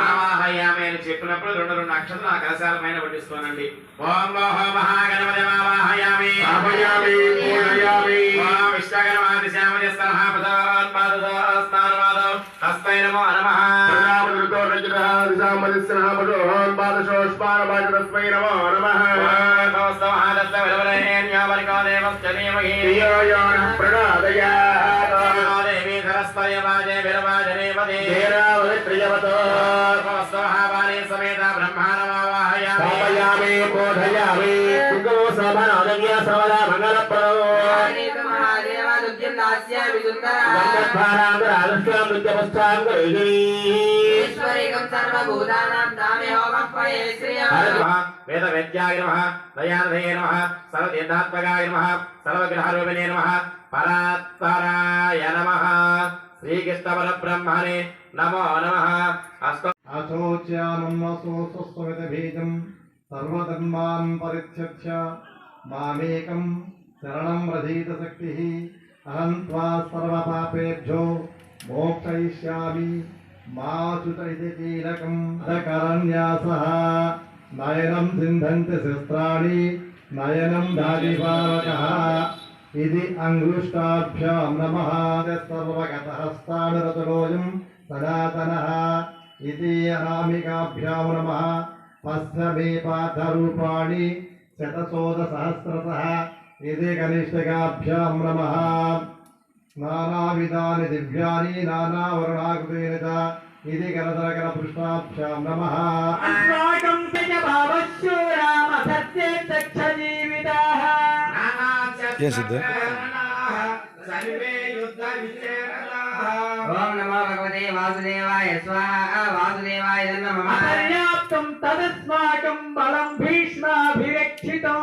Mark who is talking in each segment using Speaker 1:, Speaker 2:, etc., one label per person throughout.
Speaker 1: ఆవాహయామి అని చెప్పినప్పుడు రెండు రెండు అక్షరాలు ఆ కలశాల పైన పట్టిస్తానండి ఓం ఓహో మహాగణపతి ఆవాహయామి
Speaker 2: ఆవాహయామి, పూజయామి.
Speaker 1: ఓం విశ్వగణమాది శ్యామజ స్నానమాదం హస్తై నమో నమః.
Speaker 2: తస్మై నమో నమ.
Speaker 1: దేవి సరస్వయ వాజే విరవాజనేపదే
Speaker 2: ప్రియవతో
Speaker 1: సమేత బ్రహ్మాణమావాహయామి
Speaker 2: స్థాపయామి బోధయామి కుంకుమో సభనాదవ్య సవదా మంగళప్రదో
Speaker 1: एकं सर्वभूतानां दाम्योगं पये श्रियः वेदवेद्याय नमः नमो। नमः
Speaker 3: अशोच्यानमसो सुस्वमितबीजम् सर्वधर्मान् परित्यज्य मामेकम् शरणम् व्रजीतशक्तिः अहम् त्वा सर्वपापेभ्यो मोक्षयिष्यामि। మాచుత ఇది కీలకం అధకరన్యాస నయనం సింధంతి శస్త్రాణి నయనం దాదిపావక ఇది అంగుష్టాభ్యాం నమ. సర్వగత హస్తానురతులోయం సనాతనః. ఇది అనామికాభ్యాం నమ. పశ్చమే పాఠరూపాణి శతశోధసహస్రశः ఇది కనిష్టకాభ్యాం నమ. నానావిధాని దివ్యాని నానావరుణాకృతేన చ ఇది గణధరగణ పుష్పాభ్యాం నమ.
Speaker 4: అస్మాకం పిజ భావశూరామ సత్యే తక్ష జీవితాః
Speaker 1: ఏం సిద్ధ. సర్వే యుద్ధ విచేరలాః
Speaker 5: ఓం నమో భగవతే వాసుదేవాయ స్వాహ వాసుదేవాయ
Speaker 4: పర్యాప్తం తదస్మాకం బలం భీష్మాభిరక్షితం.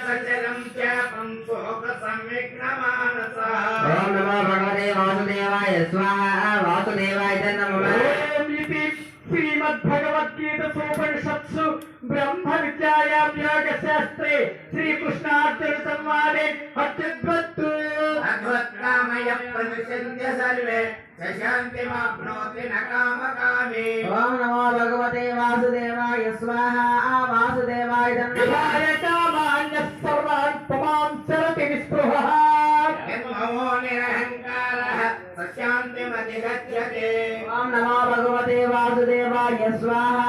Speaker 1: సచరం చాపం శోక సంవిఘ్నమానసః
Speaker 5: ఓం నమో భగవతే వాసుదేవాయ స్వాహ వాసుదేవాయ నమః.
Speaker 4: ఓం శ్రీమద్భగవద్గీత సోపనిషత్సు బ్రహ్మ విద్యాయాం యోగ శాస్త్రే శ్రీకృష్ణార్జున సంవాదే అత్యుద్భత్తు
Speaker 1: అద్వత్కామయ ప్రవిశంత్య సర్వే శాంతిమాప్నోతి న కామకామి
Speaker 5: ఓం నమో భగవతే వాసుదేవాయ స్వాహ వాసుదేవాయ నమః
Speaker 4: విహాయ కామాన్యః సర్వాన్ పుమాం చరతి నిస్పృహः
Speaker 1: నిర్మమో నిరహంకారः సశాంతిమధిగచ్చతే
Speaker 5: ఓం నమో భగవతే వాసుదేవాయ స్వాహ వాసుదేవాయ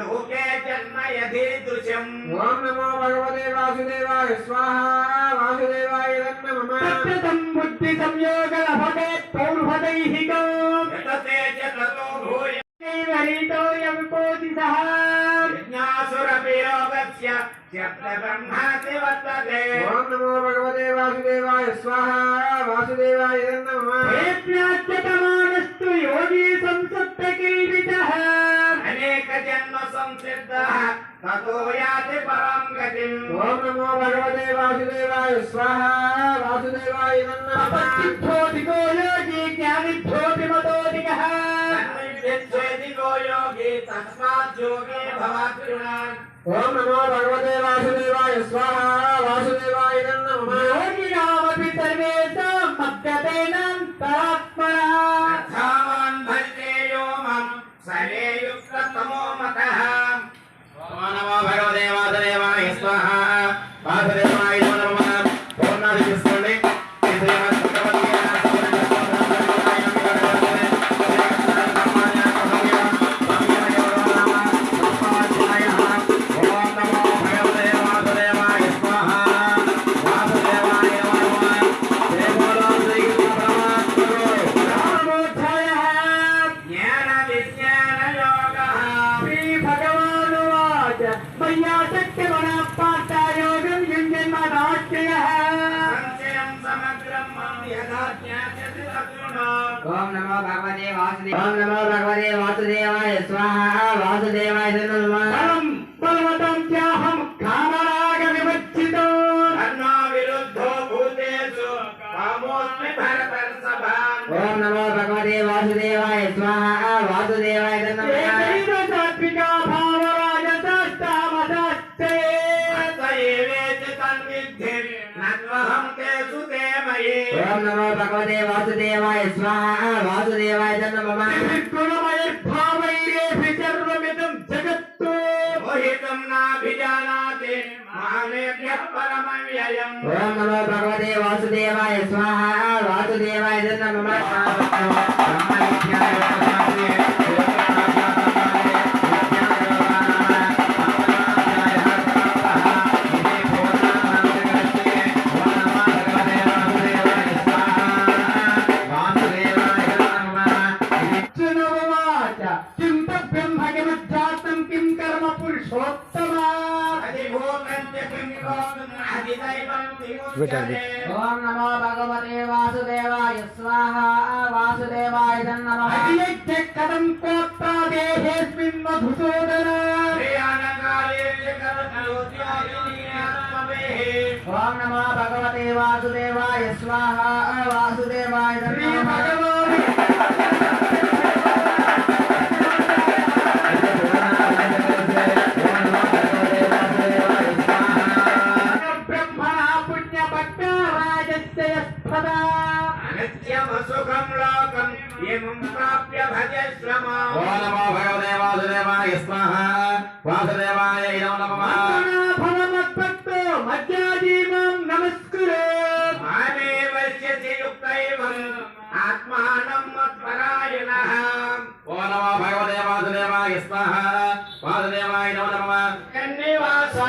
Speaker 4: लहुके जन्म यदि ओम नमो भगवते वासुदेवाय स्वाहा वासुदेवाय नमः। तत्तम
Speaker 3: बुद्धि संयोग लभते पौर्वदैहिकं यतते
Speaker 4: च भूय नमो भगवते
Speaker 1: वासुदेवाय स्वाहा वासुदेवाय नमः। हेत्याच्यतमानस्तु
Speaker 5: योगी संसप्तके संसिद्धः ततो याति ओम नमो
Speaker 4: भगवते वासुदेवाय स्वाहा वासुदेवाय नमः।
Speaker 1: योगी ज्ञानिभ्योऽधिमतोऽधिकः विद्वेदिको योगी
Speaker 4: तस्मात् योगे
Speaker 1: भवात्रिगुणान् नमो भगवते वासुदेवाय
Speaker 6: स्वाहा वासुदेवाय नमः। योगिनामपि सर्वेषां వాసుదేవాయ స్వాహ వాసుదేవాయ ఓం నమో భగవతే వాసుదేవాయ స్వాహ వాసుదేవాయ
Speaker 1: ఓం నమో భగవతే వాసుదేవాయ స్వాహ వాసుదేవాయ నమః. Thank you. ఓం నమో భగవతే వాసుదేవాయ స్వాహ వాసుదేవాయ నమః.
Speaker 4: అధియజ్ఞ కథం కోత్తా దేహేస్మిన్ మధుసూదన.
Speaker 6: ఓం నమో భగవతే వాసుదేవాయ స్వాహ వాసుదేవాయ నమః.
Speaker 4: வாசுதேவாய நம நம. கன்னிவாசா.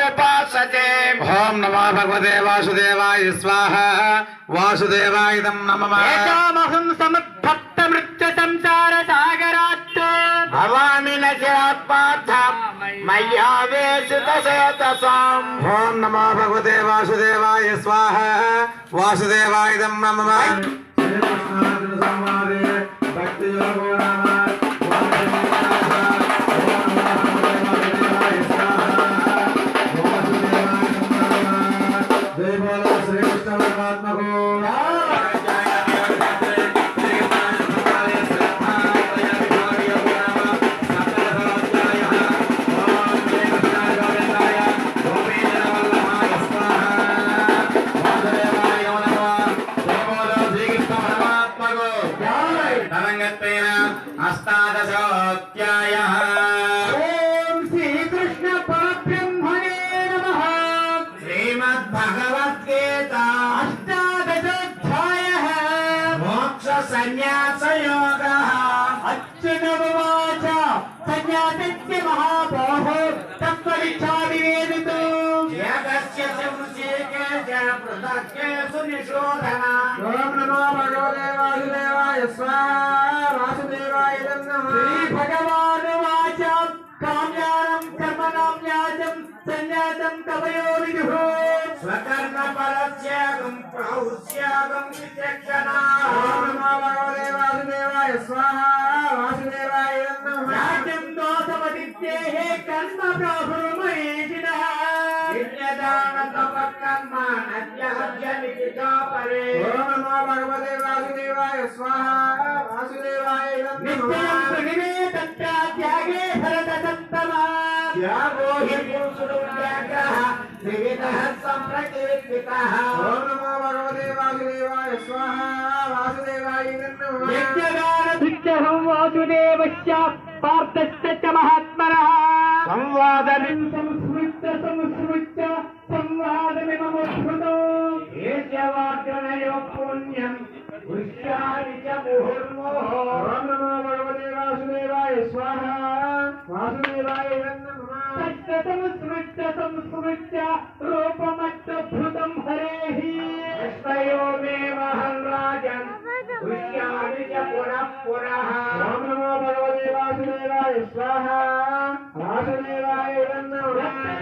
Speaker 4: ఉపాసతే
Speaker 7: ఓం నమో భగవతే వాసుదేవాయ స్వాహ.
Speaker 5: వాసుదేవాయుధం నమ.
Speaker 4: ఏకామహం సముద్భక్త మృత్యు సంసార సాగరాత్.
Speaker 6: భవామి నపార్థ మయ్యావేశిత సేతసాం
Speaker 5: ఓం నమో భగవతే వాసుదేవాయ స్వాహ. వాసుదేవాయుధం నమ. భక్తి యోగో నామ వాసుదేవాయ
Speaker 4: శ్రీ భగవానువాచ కామ్యానం కర్మణాం న్యాసం సన్యాసం కవయో విదుః
Speaker 6: స్వకర్మ పరత్యాగం ప్రౌత్యాగం విచక్షణ.
Speaker 5: వాసుదేవాయ స్వాహ వాసుదేవాయ
Speaker 4: రాజ్యం దోషమదిత్యేః కర్మ
Speaker 5: परे ओम नमो
Speaker 1: भगवते वासुदेवाय स्वाहा वासुदेवाय नित्यं प्रणिमे तत्र त्यागे भरत सत्तमा नमो भगवते वासुदेवाय स्वाहा वासुदेवाय नमः यज्ञगानभित्यहं वासुदेवश्च पार्थश्च च महात्मनः। संवादनं संस्मृत्य। संवादमिममुस्मृतो एत्यवाग्गणयो पुण्यम् पुष्याणि च मुहुर्मोहो नमो भगवते वासुदेवाय स्वाहा। वासुदेवाय संस्मृत्य संस्मृत्य रूपमच्चभृतम् हरेः। विष्णयो मे महन् राजन् पुष्याणि पुनः पुनः। नमो भगवते वासुदेवाय स्वाहा। वासुदेवाय नमः।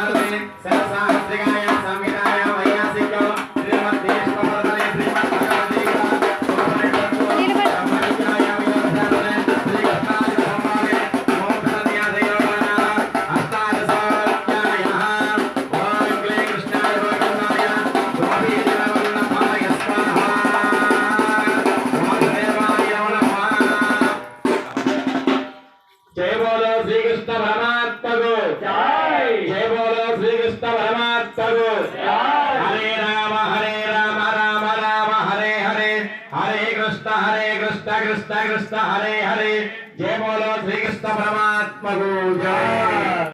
Speaker 1: हरे हरे।